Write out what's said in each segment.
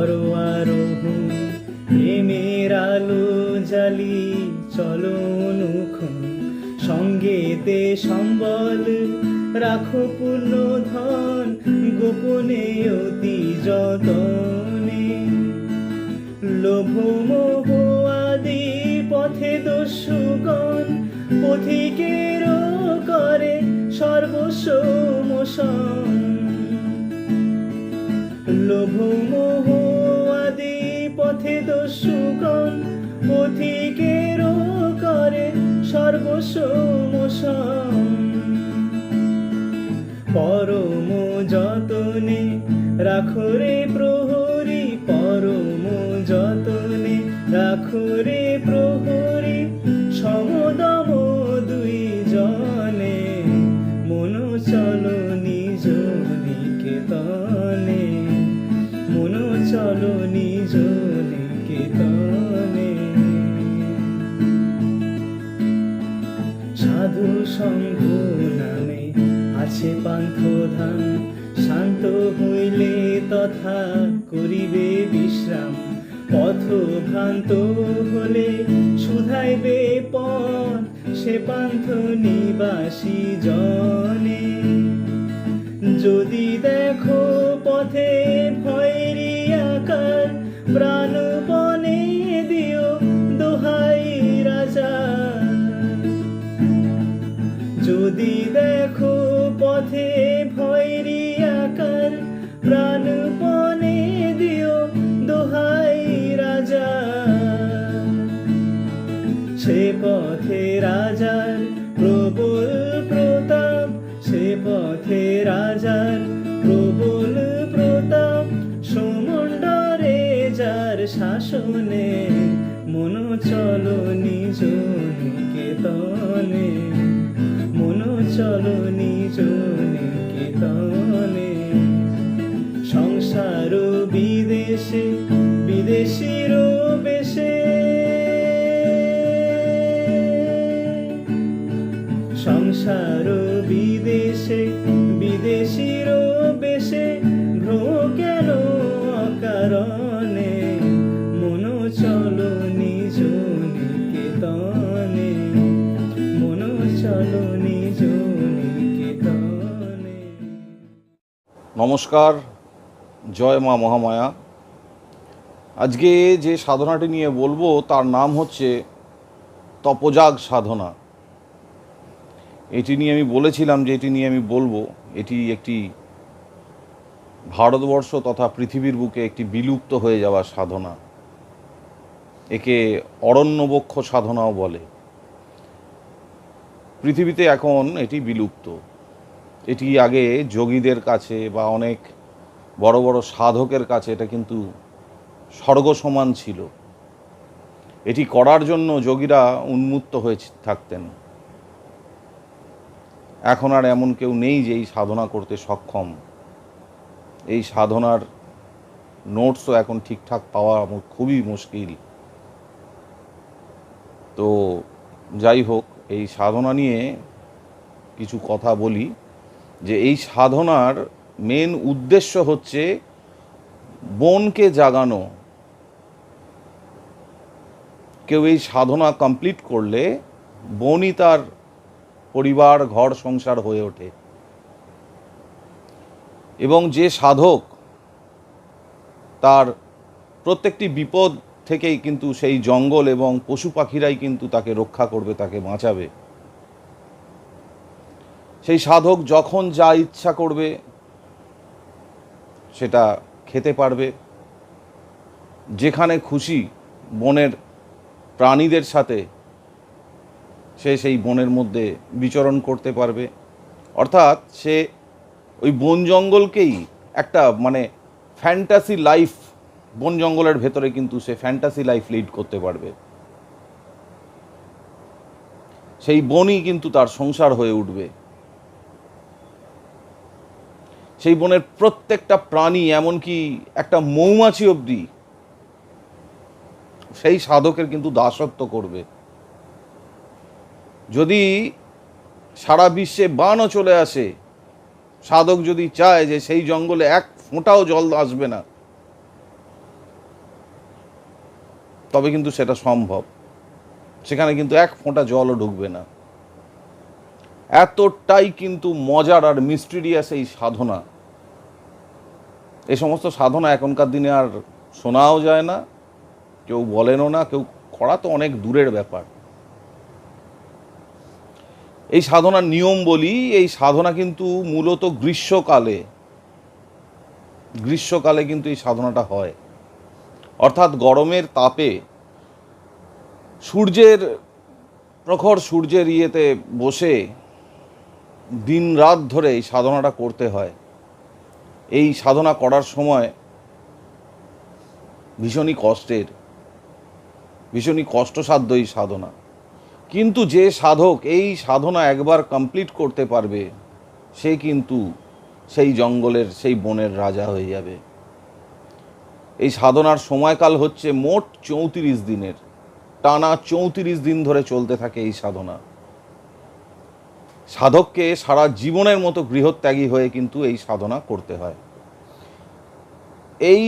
করো আরোহণ প্রেমের আলো জালি চলো অনুক্ষণ। সঙ্গেতে সম্বল, রাখো পূর্ণ ধন, গোপনে অতি যতনে। লোভ মোহ আদি পথে দস্যুগণ, পথিকের করে সর্বস্ব মোশন। লোভ মোহ পথিকের করে সর্বস্ব মোশন পরম যতনে রাখো রে প্রহরী পরম যতনে রাখো রে আছে পান্থ ধান শান্ত হইলে তথা করিবে বিশ্রাম। পথ ভ্রান্ত হলে শুধাইবে পথ, সে পান্থ নিবাসী জনে। যদি দেখো পথে ভয়েরই আকার প্রাণপণে শাসনে, মন চলো নিজ নিকেতনে। মন চলো নিজ নিকেতনে। সংসার বিদেশে, বিদেশির বেশে। সংসার বিদেশে, বিদেশির নমস্কার, জয় মা মহামায়া। আজকে যে সাধনাটি নিয়ে বলব, তার নাম হচ্ছে তপজাগ সাধনা। এটি নিয়ে আমি বলেছিলাম যে এটি নিয়ে আমি বলব, এটি একটি ভারতবর্ষ তথা পৃথিবীর বুকে একটি বিলুপ্ত হয়ে যাওয়া সাধনা। একে অরণ্যবক্ষ সাধনাও বলে। পৃথিবীতে এখন এটি বিলুপ্ত। এটি আগে যোগীদের কাছে বা অনেক বড় বড় সাধকের কাছে এটা কিন্তু স্বর্গ সমান ছিল। এটি করার জন্য যোগীরা উন্মুক্ত হয়ে থাকতেন। এখন আর এমন কেউ নেই যে এই সাধনা করতে সক্ষম। এই সাধনার নোটসও এখন ঠিকঠাক পাওয়া খুবই মুশকিল। তো যাই হোক, এই সাধনা নিয়ে কিছু কথা বলি। যে এই সাধনার মেন উদ্দেশ্য হচ্ছে বনকে জাগানো। কেউ এই সাধনা কমপ্লিট করলে বনই তার পরিবার, ঘর, সংসার হয়ে ওঠে। এবং যে সাধক তার প্রত্যেকটি বিপদ থেকেই কিন্তু সেই জঙ্গল এবং পশু পাখিরাই কিন্তু তাকে রক্ষা করবে, তাকে বাঁচাবে। সেই সাধক যখন যা ইচ্ছা করবে, সেটা খেতে পারবে। যেখানে খুশি বনের প্রাণীদের সাথে সে সেই বনের মধ্যে বিচরণ করতে পারবে। অর্থাৎ সে ওই বন জঙ্গলকেই একটা মানে ফ্যান্টাসি লাইফ বন জঙ্গলের ভেতরে কিন্তু সে ফ্যান্টাসি লাইফ লিড করতে পারবে। সেই বনই কিন্তু তার সংসার হয়ে উঠবে। সেই বনের প্রত্যেকটা প্রাণী এমনকি একটা মৌমাছি অবধি সেই সাধকের কিন্তু দাসত্ব করবে। যদি সারা বিশ্বে বানও চলে আসে, সাধক যদি চায় যে সেই জঙ্গলে এক ফোঁটাও জল আসবে না, তবে কিন্তু সেটা সম্ভব। সেখানে কিন্তু এক ফোঁটা জলও ঢুকবে না। এতটাই কিন্তু মজার আর মিস্টিরিয়াস এই সাধনা। এই সমস্ত সাধনা এখনকার দিনে আর শোনাও যায় না, কেউ বলেনও না, কেউ করা তো অনেক দূরের ব্যাপার। এই সাধনার নিয়ম বলি, এই সাধনা কিন্তু মূলত গ্রীষ্মকালে গ্রীষ্মকালে কিন্তু এই সাধনাটা হয়। অর্থাৎ গরমের তাপে সূর্যের প্রখর সূর্যের ইয়েতে বসে দিন রাত ধরে এই সাধনাটা করতে হয়। এই সাধনা করার সময় ভীষণই কষ্টের, ভীষণই কষ্টসাধ্য এই সাধনা। কিন্তু যে সাধক এই সাধনা একবার কমপ্লিট করতে পারবে, সে কিন্তু সেই জঙ্গলের, সেই বনের রাজা হয়ে যাবে। এই সাধনার সময়কাল হচ্ছে মোট চৌত্রিশ দিনের। টানা চৌত্রিশ দিন ধরে চলতে থাকে এই সাধনা। সাধককে সারা জীবনের মতো গৃহত্যাগী হয়ে কিন্তু এই সাধনা করতে হয়। এই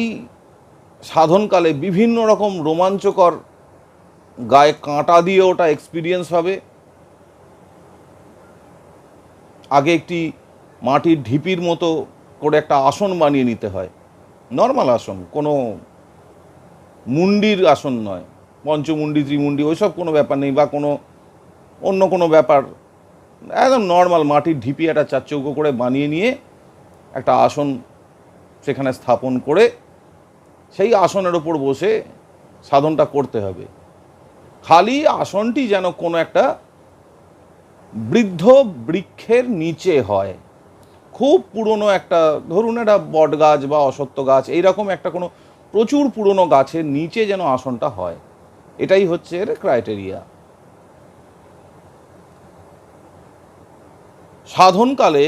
সাধনকালে বিভিন্ন রকম রোমাঞ্চকর গায়ে কাঁটা দিয়ে ওটা এক্সপিরিয়েন্স হবে। আগে একটি মাটির ঢিপির মতো করে একটা আসন বানিয়ে নিতে হয়। নর্মাল আসন, কোনো মুন্ডির আসন নয়। পঞ্চমুন্ডি, ত্রিমুন্ডি, ওইসব কোনো ব্যাপার নেই বা কোনো অন্য কোনো ব্যাপার একদম নর্মাল মাটির ঢিপি একটা চারচৌকো করে বানিয়ে নিয়ে একটা আসন সেখানে স্থাপন করে সেই আসনের ওপর বসে সাধনটা করতে হবে। খালি আসনটি যেন কোনো একটা বৃদ্ধ বৃক্ষের নিচে হয়। খুব পুরনো একটা, ধরুন একটা বট গাছ বা অসত্য গাছ, এইরকম একটা কোনো প্রচুর পুরনো গাছের নিচে যেন আসনটা হয়। এটাই হচ্ছে এর ক্রাইটেরিয়া সাধনকালে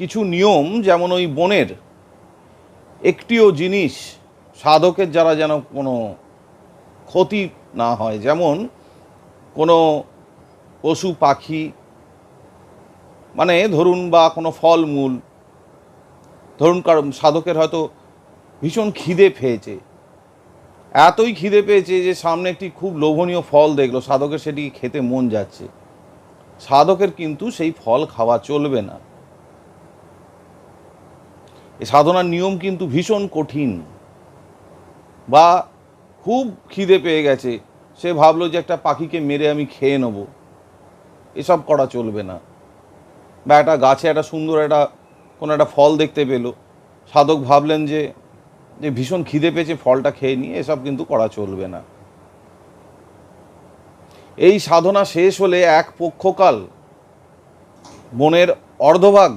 কিছু নিয়ম, যেমন ওই বনের একটিও জিনিস সাধকের যারা যেন কোনো ক্ষতি না হয়, যেমন কোনো পশু, পাখি মানে ধরুন বা কোনো ফলমূল, ধরুন কারণ সাধকের হয়তো ভীষণ খিদে পেয়েছে, এতই খিদে পেয়েছে যে সামনে একটি খুব লোভনীয় ফল দেখল, সাধকের সেটি খেতে মন যাচ্ছে। সাধকের কিন্তু সেই ফল খাওয়া চলবে না। এই সাধনার নিয়ম কিন্তু ভীষণ কঠিন। বা খুব খিদে পেয়ে গেছে, সে ভাবলো যে একটা পাখিকে মেরে আমি খেয়ে নেব। এসব করা চলবে না। বা একটা গাছে একটা সুন্দর একটা, কোনো একটা ফল দেখতে পেল। সাধক ভাবলেন যে যে ভীষণ খিদে পেয়েছে ফলটা খেয়ে নিয়ে এসব কিন্তু করা চলবে না। এই সাধনা শেষ হলে এক পক্ষকাল বনের অর্ধভাগ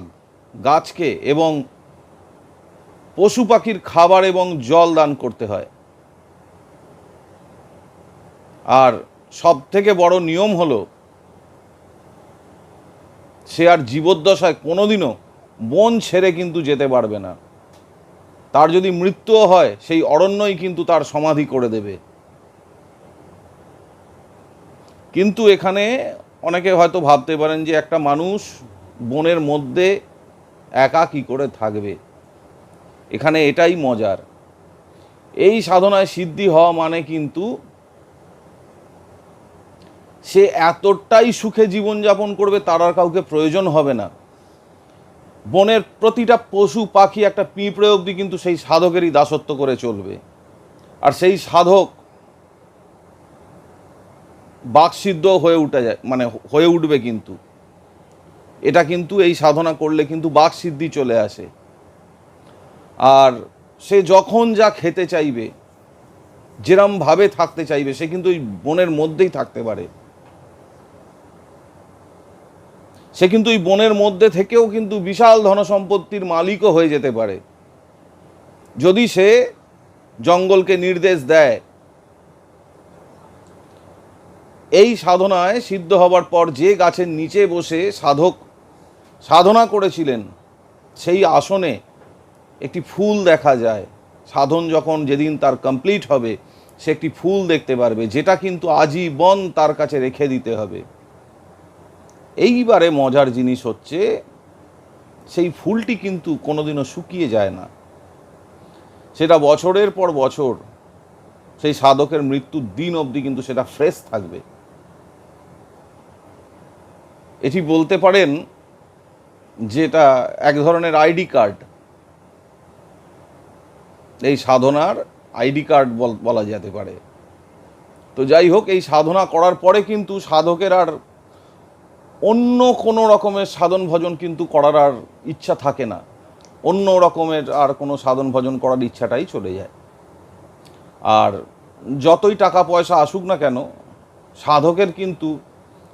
গাছকে এবং পশু পাখির খাবার এবং জল দান করতে হয়। আর সব থেকে বড় নিয়ম হলো, সে আর জীবদ্দশায় কোনোদিনও বন ছেড়ে কিন্তু যেতে পারবে না। তার যদি মৃত্যুও হয়, সেই অরণ্যই কিন্তু তার সমাধি করে দেবে। কিন্তু এখানে অনেকে হয়তো ভাবতে পারেন যে একটা মানুষ বনের মধ্যে একা কি করে থাকবে? এখানে এটাই মজার। এই সাধনায় সিদ্ধি হওয়া মানে কিন্তু সে এতটাই সুখে জীবনযাপন করবে তার আর কাউকে প্রয়োজন হবে না। বনের প্রতিটা পশু, পাখি একটা পিঁপড়ে অবধি কিন্তু সেই সাধকেরই দাসত্ব করে চলবে। আর সেই সাধক বাকসিদ্ধ হয়ে উঠে যায় মানে হয়ে উঠবে কিন্তু। এটা কিন্তু এই সাধনা করলে কিন্তু বাকসিদ্ধি চলে আসে। আর সে যখন যা খেতে চাইবে, যেরমভাবে থাকতে চাইবে, সে কিন্তু ওই বনের মধ্যেই থাকতে পারে। সে কিন্তু ওই বনের মধ্যে থেকেও কিন্তু বিশাল ধনসম্পত্তির মালিকও হয়ে যেতে পারে। যদি সে জঙ্গলকে নির্দেশ দেয় এই সাধনায় সিদ্ধ হবার পর যে গাছের নিচে বসে সাধক সাধনা করেছিলেন, সেই আসনে একটি ফুল দেখা যায়। সাধন যখন যেদিন তার কমপ্লিট হবে, সে একটি ফুল দেখতে পারবে, যেটা কিন্তু আজীবন তার কাছে রেখে দিতে হবে। এইবারে মজার জিনিস হচ্ছে, সেই ফুলটি কিন্তু কোনোদিনও শুকিয়ে যায় না। সেটা বছরের পর বছর, সেই সাধকের মৃত্যুর দিন অবধি কিন্তু সেটা ফ্রেশ থাকবে। এটি বলতে পারেন যেটা এক ধরনের আইডি কার্ড। এই সাধনার আইডি কার্ড বলা যেতে পারে। তো যাই হোক, এই সাধনা করার পরে কিন্তু সাধকের আর অন্য কোনো রকমের সাধন ভজন কিন্তু করার আর ইচ্ছা থাকে না। অন্য রকমের আর কোনো সাধন ভজন করার ইচ্ছাটাই চলে যায়। আর যতই টাকা পয়সা আসুক না কেন, সাধকের কিন্তু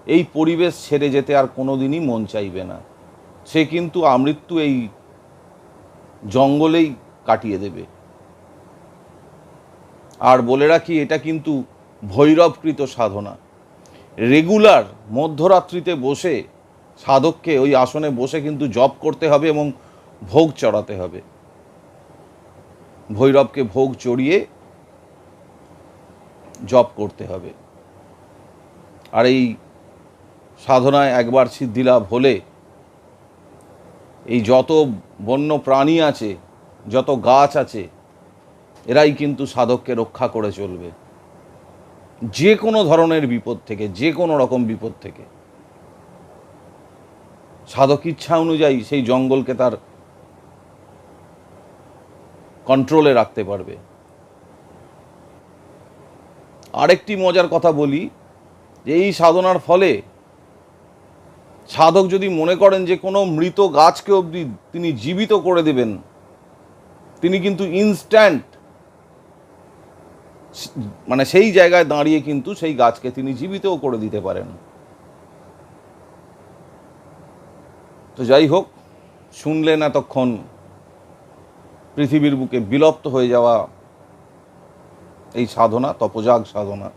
এই পরিবেশ ছেড়ে যেতে আর কোনো দিনই মন চাইবে না। সে কিন্তু আমৃত্যু এই জঙ্গলেই কাটিয়ে দেবে। আর বলে রাখি, এটা কিন্তু ভৈরবকৃত সাধনা। রেগুলার মধ্যরাত্রিতে বসে সাধককে ওই আসনে বসে কিন্তু জপ করতে হবে এবং ভোগ চড়াতে হবে। ভৈরবকে ভোগ চড়িয়ে জপ করতে হবে। আর এই সাধনায় একবার সিদ্ধিলাভ হলে, এই যত বন্য প্রাণী আছে, যত গাছ আছে, এরাই কিন্তু সাধককে রক্ষা করে চলবে। যে কোনো ধরনের বিপদ থেকে, যে কোনো রকম বিপদ থেকে। সাধক ইচ্ছা অনুযায়ী সেই জঙ্গলকে তার কন্ট্রোলে রাখতে পারবে। আরেকটি মজার কথা বলি, যে এই সাধনার ফলে সাধক যদি মনে করেন যে কোনো মৃত গাছকে অবধি তিনি জীবিত করে দেবেন, তিনি কিন্তু ইনস্ট্যান্ট মানে সেই জায়গায় দাঁড়িয়ে কিন্তু সেই গাছকে তিনি জীবিতও করে দিতে পারেন। তো যাই হোক শুনলেন এতক্ষণ পৃথিবীর বুকে বিলুপ্ত হয়ে যাওয়া এই সাধনা তপজাগ সাধনা।